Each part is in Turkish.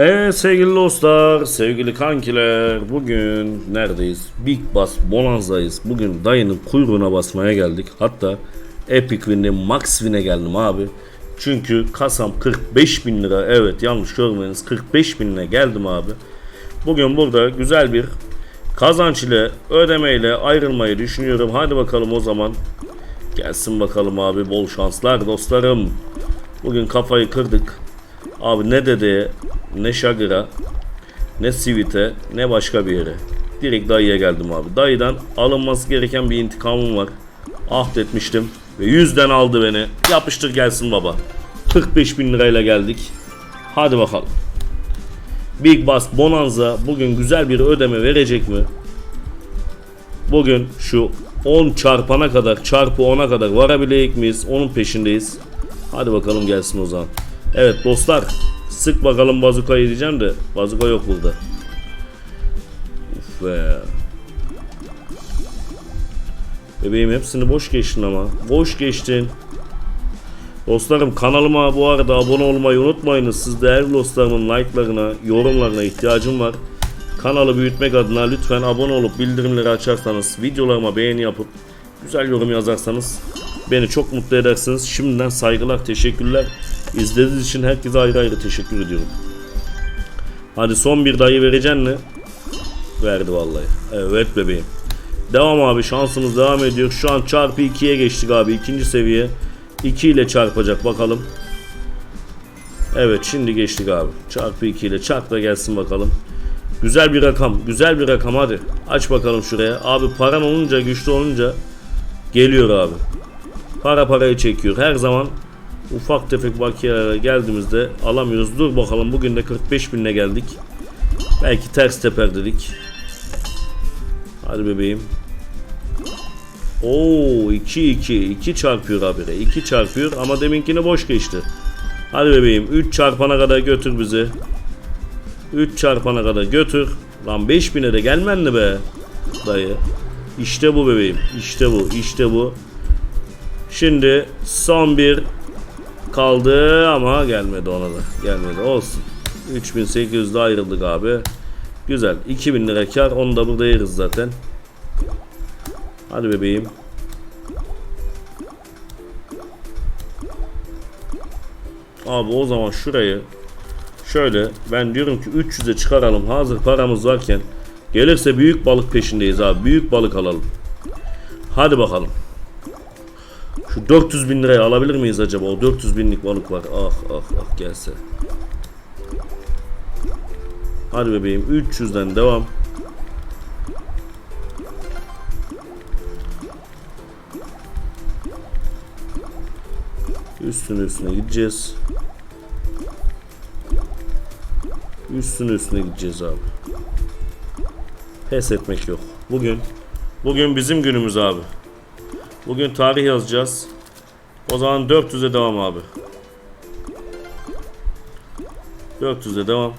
Evet sevgili dostlar, sevgili kankiler, bugün neredeyiz? Big Bass Bonanza'yız. Bugün dayının kuyruğuna basmaya geldik. Hatta Epic Win'e Max Win'e geldim abi. Çünkü kasam 45 bin lira. Evet yanlış görmeniz 45 bin lira geldim abi. Bugün burada güzel bir kazanç ile ödemeyle ayrılmayı düşünüyorum. Hadi bakalım o zaman. Gelsin bakalım abi bol şanslar dostlarım. Bugün kafayı kırdık. Abi ne dedeye, ne şagıra, ne sivite, ne başka bir yere. Direkt dayıya geldim abi. Dayıdan alınması gereken bir intikamım var. Ahdetmiştim ve yüzden aldı beni. Yapıştır gelsin baba. 45 bin lirayla geldik. Hadi bakalım. Big Bass Bonanza bugün güzel bir ödeme verecek mi? Bugün şu 10 çarpana kadar çarpı 10'a kadar varabilecek miyiz? Onun peşindeyiz. Hadi bakalım gelsin o zaman. Evet dostlar sık bakalım bazukayı diyeceğim de bazuka yok burada. Uf be. Bebeğim hepsini boş geçtin ama. Boş geçtin. Dostlarım kanalıma bu arada abone olmayı unutmayınız. Siz değerli dostlarımın like'larına, yorumlarına ihtiyacım var. Kanalı büyütmek adına lütfen abone olup bildirimleri açarsanız, videolarıma beğeni yapıp güzel yorum yazarsanız beni çok mutlu edersiniz. Şimdiden saygılar, teşekkürler. İzlediğiniz için herkese ayrı ayrı teşekkür ediyorum. Hadi son bir dayı vereceksin mi? Verdi vallahi. Evet bebeğim. Devam abi şansımız devam ediyor. Şu an çarpı 2'ye geçtik abi. ikinci seviye. 2 ile çarpacak bakalım. Evet şimdi geçtik abi. Çarpı 2 ile çarp da gelsin bakalım. Güzel bir rakam. Güzel bir rakam hadi. Aç bakalım şuraya. Abi paran olunca güçlü olunca geliyor abi. Para parayı çekiyor. Her zaman ufak tefek bakiyelere geldiğimizde alamıyoruz. Dur bakalım bugün de 45 binle geldik. Belki ters teper dedik. Hadi bebeğim. Oo 2 2 2 çarpıyor habire. 2 çarpıyor ama deminkini boş geçti. Hadi bebeğim 3 çarpana kadar götür bizi. 3 çarpana kadar götür. Lan 5000'e de gelmen mi be? Dayı. İşte bu bebeğim. İşte bu. İşte bu. Şimdi son bir kaldı ama gelmedi ona da. Gelmedi. Olsun. 3800'de ayrıldık abi. Güzel. 2000 lira kar. Onu da burada yeriz zaten. Hadi bebeğim. Abi o zaman şurayı şöyle ben diyorum ki 300'e çıkaralım hazır paramız varken gelirse büyük balık peşindeyiz abi büyük balık alalım. Hadi bakalım. Şu 400 bin liraya alabilir miyiz acaba? O 400 binlik balık var. Ah ah ah gelse. Hadi bebeğim 300'den devam. Üstüne üstüne gideceğiz. Üstüne üstüne gideceğiz abi. Pes etmek yok. Bugün bugün bizim günümüz abi. Bugün tarih yazacağız. O zaman 400'e devam abi. 400'e devam.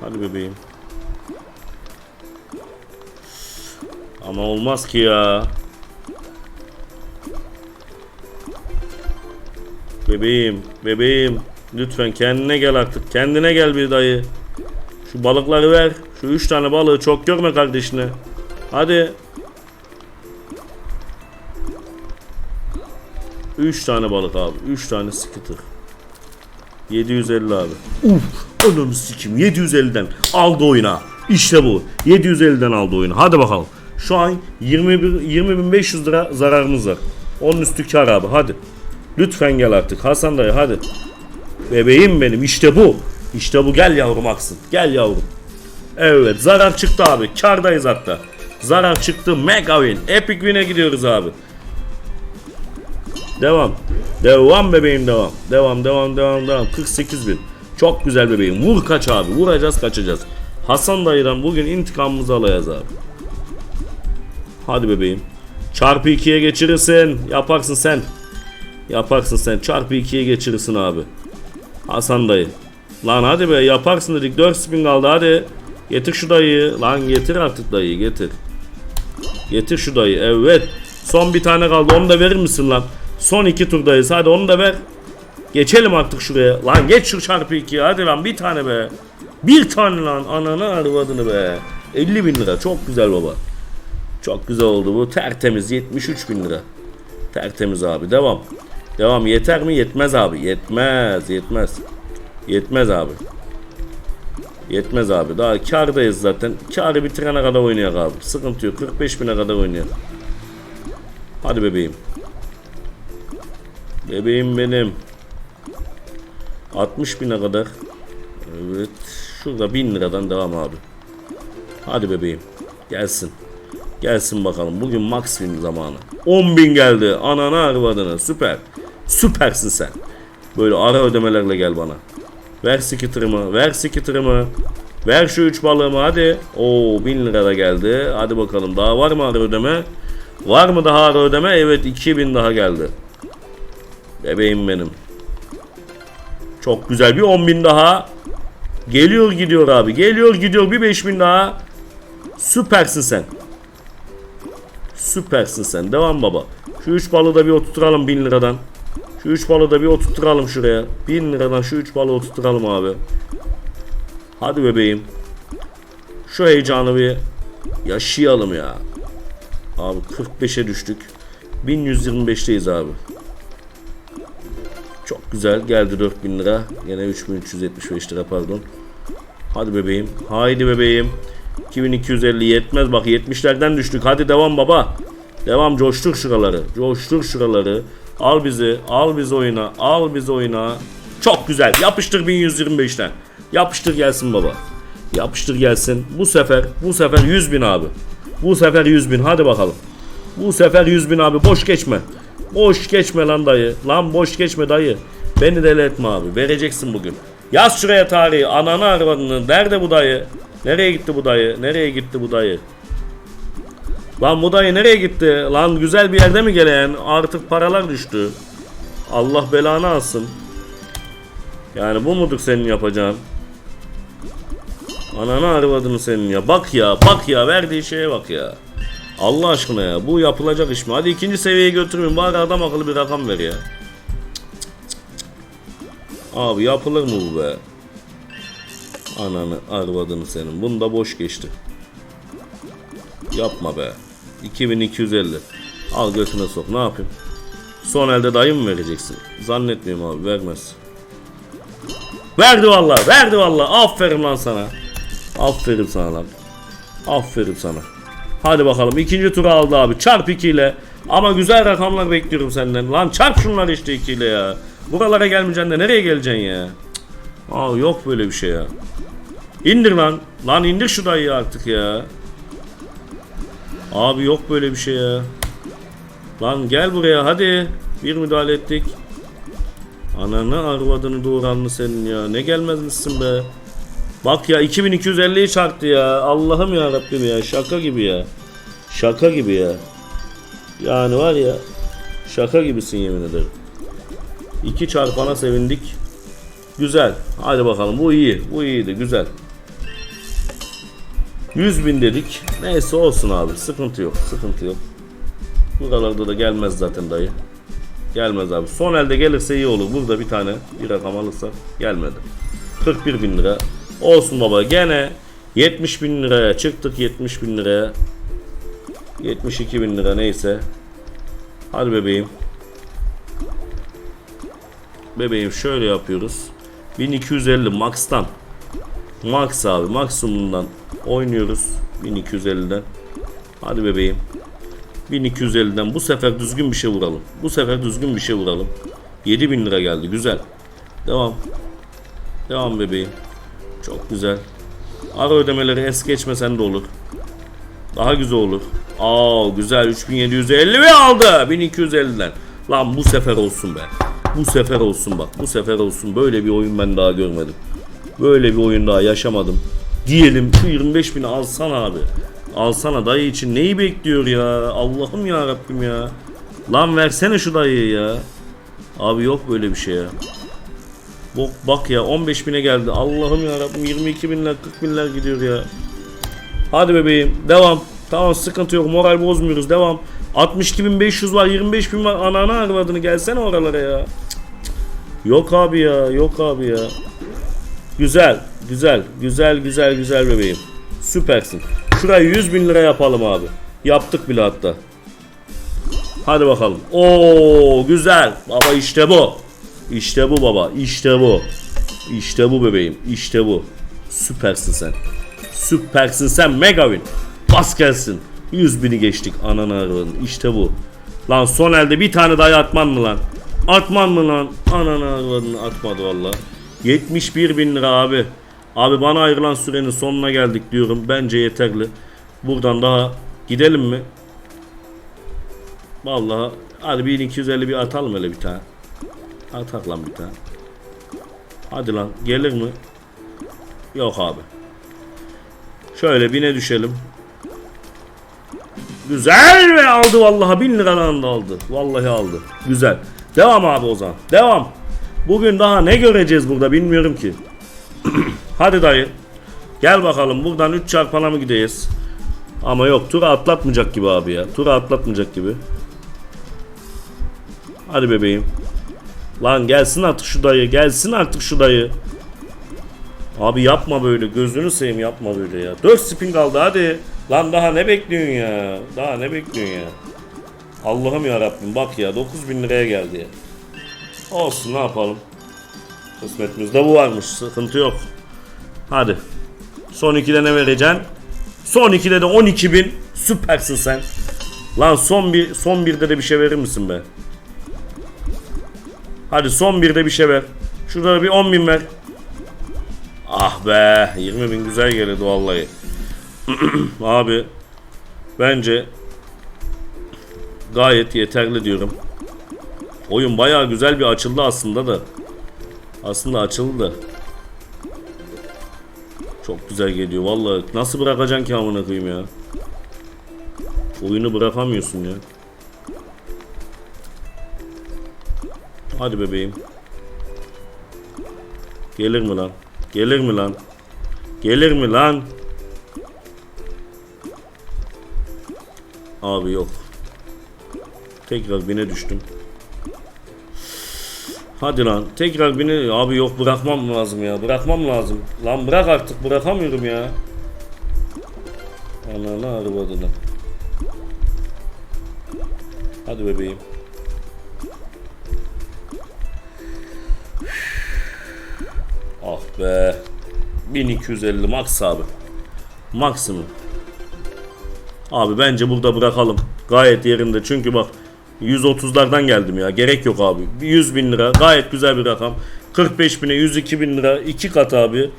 Hadi bebeğim. Ama olmaz ki ya. Bebeğim, bebeğim. Lütfen kendine gel artık. Kendine gel bir dayı. Şu balıkları ver. Şu üç tane balığı çok görme kardeşine. Hadi. Üç tane balık abi. Üç tane skitter. 750 abi. Uf, ananı sikim 750'den aldı oyuna. İşte bu. 750'den aldı oyunu. Hadi bakalım. Şu an 21 20.500 lira zararımız var. Onun üstü kar abi. Hadi. Lütfen gel artık. Hasan dayı hadi. Bebeğim benim işte bu. İşte bu gel yavrum aksın. Gel yavrum. Evet zarar çıktı abi. Kardayız hatta. Zarar çıktı. Mega win. Epic win'e gidiyoruz abi. Devam. Devam bebeğim devam. Devam devam devam devam. 48 bin. Çok güzel bebeğim. Vur kaç abi. Vuracağız kaçacağız. Hasan dayıdan bugün intikamımızı alacağız abi. Hadi bebeğim. Çarpı 2'ye geçirirsin. Yaparsın sen. Yaparsın sen. Çarpı 2'ye geçirirsin abi. Hasan dayı. Lan hadi be yaparsın dedik. 4 spin kaldı hadi. Getir şu dayıyı. Lan getir artık dayıyı getir. Getir şu dayı. Evet. Son bir tane kaldı. Onu da verir misin lan? Son iki turdayız. Hadi onu da ver. Geçelim artık şuraya. Lan geç şu çarpı 2'ye. Hadi lan bir tane be. Bir tane lan. Ananı arvadını be. 50 bin lira. Çok güzel baba. Çok güzel oldu bu. Tertemiz 73 bin lira. Tertemiz abi. Devam. Devam. Yeter mi? Yetmez abi. Yetmez. Yetmez. Yetmez abi. Yetmez abi. Daha kardayız zaten. Karı bitirene kadar oynayak abi. Sıkıntı yok. 45 bine kadar oynayak. Hadi bebeğim. Bebeğim benim. 60 bine kadar. Evet. Şurada 1000 liradan devam abi. Hadi bebeğim. Gelsin. Gelsin bakalım. Bugün max win zamanı. 10 bin geldi. Ananı arvadını. Süper. Süpersin sen. Böyle ara ödemelerle gel bana. Ver skitter'ımı. Ver skitter'ımı. Ver şu 3 balığımı hadi. Oo 1000 lira da geldi. Hadi bakalım. Daha var mı ara ödeme? Var mı daha ara ödeme? Evet 2000 daha geldi. Bebeğim benim. Çok güzel bir 10 bin daha. Geliyor gidiyor abi. Geliyor gidiyor bir 5 bin daha. Süpersin sen. Süpersin sen. Devam baba. Şu 3 balığı da bir oturturalım 1000 liradan. Şu 3 balığı da bir oturturalım şuraya. 1000 liradan şu 3 balığı oturturalım abi. Hadi bebeğim. Şu heyecanı bir yaşayalım ya. Abi 45'e düştük. 1125'teyiz abi. Çok güzel geldi 4000 lira. Yine 3375 lira pardon. Hadi bebeğim. Haydi bebeğim. 2250 yetmez bak 70'lerden düştük. Hadi devam baba. Devam coştur şuraları. Coştur şuraları. Al bizi. Al bizi oyuna. Al bizi oyuna. Çok güzel. Yapıştır 1125'ten. Yapıştır gelsin baba. Yapıştır gelsin. Bu sefer bu sefer 100 bin abi. Bu sefer 100 bin. Hadi bakalım. Bu sefer 100 bin abi. Boş geçme. Boş geçme lan dayı. Lan boş geçme dayı. Beni deli etme abi. Vereceksin bugün. Yaz şuraya tarihi. Ananı arvadını. Nerede bu dayı? Nereye gitti bu dayı? Nereye gitti bu dayı? Lan bu dayı nereye gitti? Lan güzel bir yerde mi gelen? Artık paralar düştü. Allah belanı alsın. Yani bu mudur senin yapacağın? Ananı arvadını senin ya. Bak ya bak ya verdiği şeye bak ya. Allah aşkına ya bu yapılacak iş mi? Hadi ikinci seviyeye götürmeyin bari adam akıllı bir rakam ver ya. Abi yapılır mı bu be? Ananı arvadını senin. Bunda boş geçti. Yapma be. 2250. Al götüne sok. Ne yapayım? Son elde dayı mı vereceksin? Zannetmiyorum abi vermez. Verdi valla. Verdi valla. Aferin lan sana. Aferin sana lan. Aferin sana. Hadi bakalım ikinci tura aldı abi. Çarp 2 ile. Ama güzel rakamlar bekliyorum senden. Lan çarp şunları işte 2 ile ya. Buralara gelmeyeceksin de nereye geleceksin ya? Aa yok böyle bir şey ya. İndir lan. Lan indir şu dayıyı artık ya. Abi yok böyle bir şey ya. Lan gel buraya hadi. Bir müdahale ettik. Ananı arvadını doğuranlı senin ya. Ne gelmezmişsin be. Bak ya 2250'yi çarptı ya. Allah'ım ya Rabbim ya. Şaka gibi ya. Şaka gibi ya. Yani var ya. Şaka gibisin yemin ederim. İki çarpana sevindik. Güzel. Hadi bakalım. Bu iyi. Bu iyiydi. Güzel. 100 bin dedik. Neyse olsun abi. Sıkıntı yok. Sıkıntı yok. Buralarda da gelmez zaten dayı. Gelmez abi. Son elde gelirse iyi olur. Burada bir tane bir rakam alırsak gelmedi. 41 bin lira. Olsun baba. Gene 70 bin liraya çıktık. 70 bin liraya. 72 bin lira neyse. Hadi bebeğim. Bebeğim şöyle yapıyoruz. 1250 max'tan. Max abi maksimumundan oynuyoruz. 1250'den. Hadi bebeğim. 1250'den bu sefer düzgün bir şey vuralım. Bu sefer düzgün bir şey vuralım. 7000 lira geldi güzel. Devam. Devam bebeğim. Çok güzel. Ara ödemeleri es geçmesen de olur. Daha güzel olur. Aa güzel 3750 ve aldı 1250'den. Lan bu sefer olsun be. Bu sefer olsun bak. Bu sefer olsun. Böyle bir oyun ben daha görmedim. Böyle bir oyun daha yaşamadım. Diyelim şu 25 bini alsana abi. Alsana dayı için neyi bekliyor ya? Allah'ım ya Rabbim ya. Lan versene şu dayıyı ya. Abi yok böyle bir şey ya. Bak, bak ya 15 bine geldi. Allah'ım ya Rabbim 22 binler 40 binler gidiyor ya. Hadi bebeğim devam. Tamam sıkıntı yok moral bozmuyoruz devam. 62.500 var 25 bin var ananı arvadını gelsene oralara ya. Cık, cık. Yok abi ya yok abi ya. Güzel güzel güzel güzel güzel bebeğim. Süpersin. Şurayı 100 bin lira yapalım abi. Yaptık bile hatta. Hadi bakalım. Oo güzel. Baba işte bu. İşte bu baba. İşte bu. İşte bu bebeğim. İşte bu. Süpersin sen. Süpersin sen Megavin. Bas gelsin. 100 bini geçtik ananı arabanın. İşte bu. Lan son elde bir tane daha atman mı lan? Atman mı lan? Ananı arabanın atmadı valla. 71 bin lira abi. Abi bana ayrılan sürenin sonuna geldik diyorum. Bence yeterli. Buradan daha gidelim mi? Vallahi hadi 1250 bir atalım hele bir tane. Atak lan bir tane. Hadi lan gelir mi? Yok abi. Şöyle bine düşelim. Güzel ve aldı vallahi 1000 liradan da aldı. Vallahi aldı. Güzel. Devam abi o zaman. Devam. Bugün daha ne göreceğiz burada bilmiyorum ki. Hadi dayı. Gel bakalım buradan 3 çarpana mı gideceğiz? Ama yok tura atlatmayacak gibi abi ya. Tura atlatmayacak gibi. Hadi bebeğim. Lan gelsin artık şu dayı. Gelsin artık şu dayı. Abi yapma böyle. Gözünü seveyim yapma böyle ya. 4 spin kaldı hadi. Lan daha ne bekliyorsun ya? Daha ne bekliyorsun ya? Allah'ım ya Rabbim bak ya 9000 liraya geldi ya. Olsun ne yapalım. Kısmetimizde bu varmış. Sıkıntı yok. Hadi. Son 2'de ne vereceksin? Son 2'de de 12 bin. Süpersin sen. Lan son bir son birde de bir şey verir misin be? Hadi son birde bir şey ver. Şurada da bir 10 bin ver. Ah be 20 bin güzel gelirdi vallahi. Abi bence gayet yeterli diyorum. Oyun bayağı güzel bir açıldı aslında da. Aslında açıldı. Çok güzel geliyor vallahi. Nasıl bırakacaksın ki amına koyayım ya? Oyunu bırakamıyorsun ya. Hadi bebeğim. Gelir mi lan? Gelir mi lan? Gelir mi lan? Abi yok. Tekrar bine düştüm. Hadi lan. Tekrar bine... Abi yok bırakmam lazım ya. Bırakmam lazım. Lan bırak artık. Bırakamıyorum ya. Ananı arabadını. Hadi bebeğim. Ah be. 1250 max abi. Maksimum. Abi bence burada bırakalım. Gayet yerinde. Çünkü bak 130'lardan geldim ya. Gerek yok abi. 100 bin lira. Gayet güzel bir rakam. 45 bine 102 bin lira. iki kat abi.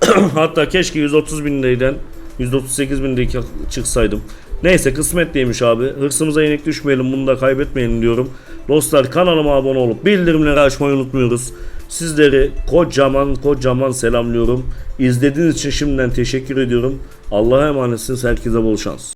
Hatta keşke 130 bin lirayden 138 bin liraya çıksaydım. Neyse kısmet değilmiş abi. Hırsımıza yenik düşmeyelim bunu da kaybetmeyelim diyorum. Dostlar kanalıma abone olup bildirimleri açmayı unutmuyoruz. Sizleri kocaman kocaman selamlıyorum. İzlediğiniz için şimdiden teşekkür ediyorum. Allah'a emanetsiniz. Herkese bol şans.